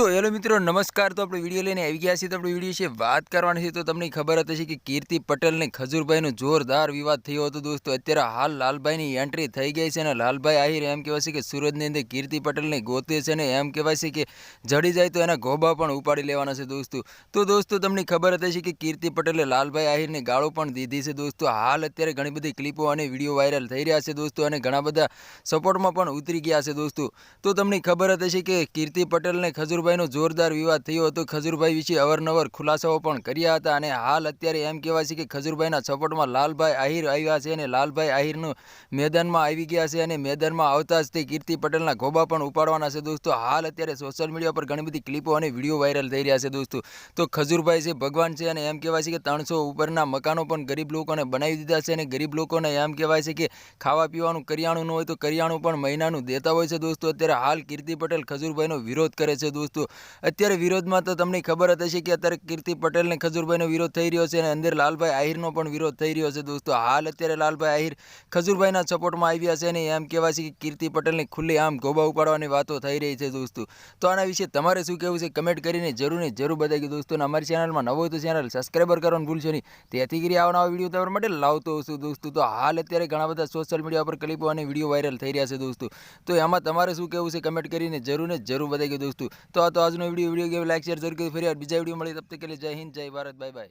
તો હેલો મિત્રો, નમસ્કાર. તો આપણે વીડિયો લઈને આવી ગયા છીએ. તો આપણે વીડિયો છે વાત કરવાની છે. તો તમને ખબર હતી કે કીર્તિ પટેલને ખજૂરભાઈનો જોરદાર વિવાદ થયો હતો દોસ્તો. અત્યારે હાલ લાલભાઈની એન્ટ્રી થઈ ગઈ છે અને લાલભાઈ આહિર એમ કહેવાય છે કે સુરતની અંદર કીર્તિ પટેલને ગોતે છે અને એમ કહેવાય છે કે જડી જાય તો એના ગોબા પણ ઉપાડી લેવાના છે દોસ્તો. તો દોસ્તો, તમને ખબર હતી કે કીર્તિ પટેલે લાલભાઈ આહિરને ગાળો પણ દીધી છે દોસ્તો. હાલ અત્યારે ઘણી બધી ક્લિપો અને વીડિયો વાયરલ થઈ રહ્યા છે દોસ્તો અને ઘણા બધા સપોર્ટમાં પણ ઉતરી ગયા છે દોસ્તો. તો તમને ખબર હતી કે કીર્તિ પટેલને ખજૂરભાઈનો જોરદાર વિવાદ થયો હતો. ખજૂરભાઈ વિશે અવારનવાર ખુલાસાઓ પણ કર્યા હતા અને હાલ અત્યારે એમ કહેવાય છે કે ખજૂરભાઈના સપોર્ટમાં લાલભાઈ આહિર આવ્યા છે અને લાલભાઈ આહિરનું મેદાનમાં આવી ગયા છે અને મેદાનમાં આવતા જ તે કીર્તિ પટેલના ગોબા પણ ઉપાડવાના છે દોસ્તો. હાલ અત્યારે સોશિયલ મીડિયા પર ઘણી બધી ક્લિપો અને વીડિયો વાયરલ થઈ રહ્યા છે દોસ્તો. તો ખજૂરભાઈ છે ભગવાન છે અને એમ કહેવાય છે કે ત્રણસો ઉપરના મકાનો પણ ગરીબ લોકોને બનાવી દીધા છે અને ગરીબ લોકોને એમ કહેવાય છે કે ખાવા પીવાનું કરિયાણું ન હોય તો કરિયાણું પણ મહિનાનું દેતા હોય છે દોસ્તો. અત્યારે હાલ કીર્તિ પટેલ ખજૂરભાઈનો વિરોધ કરે છે દોસ્તો. અત્યારે વિરોધમાં તો તમને ખબર હતી કે અત્યારે કીર્તિ પટેલને ખજુરભાઈનો વિરોધ થઈ રહ્યો છે અને અંદર લાલભાઈ આહિરનો પણ વિરોધ થઈ રહ્યો છે. દોસ્તો, હાલ અત્યારે લાલભાઈ આહિર ખજુરભાઈના સપોર્ટમાં આવ્યા છે અને એમ કહેવાય છે કે કીર્તિ પટેલને ખુલ્લી આમ ગોબા ઉપાડવાની વાતો થઈ રહી છે દોસ્તો. તો આના વિશે તમારે શું કહેવું છે કમેન્ટ કરીને જરૂર જરૂર બતાવી દોસ્તો. અને અમારી ચેનલમાં નવો તો ચેનલ સબસ્ક્રાઈબર કરવાનું ભૂલશો નહીં. તેથી કરી આવનારા વીડિયો તમારા માટે લાવતો હશું દોસ્તો. તો હાલ અત્યારે ઘણા બધા સોશિયલ મીડિયા પર ક્લિપો અને વીડિયો વાયરલ થઈ રહ્યા છે દોસ્તો. તો એમાં તમારે શું કહેવું છે કમેન્ટ કરીને જરૂર ને જરૂર બતાવી દોસ્તો. તો આ તો આજનો video video game like, share જરૂર કરી ફરી બીજા વીડિયો મળી તબ તક કે જય હિન્દ, જય ભારત. Bye bye.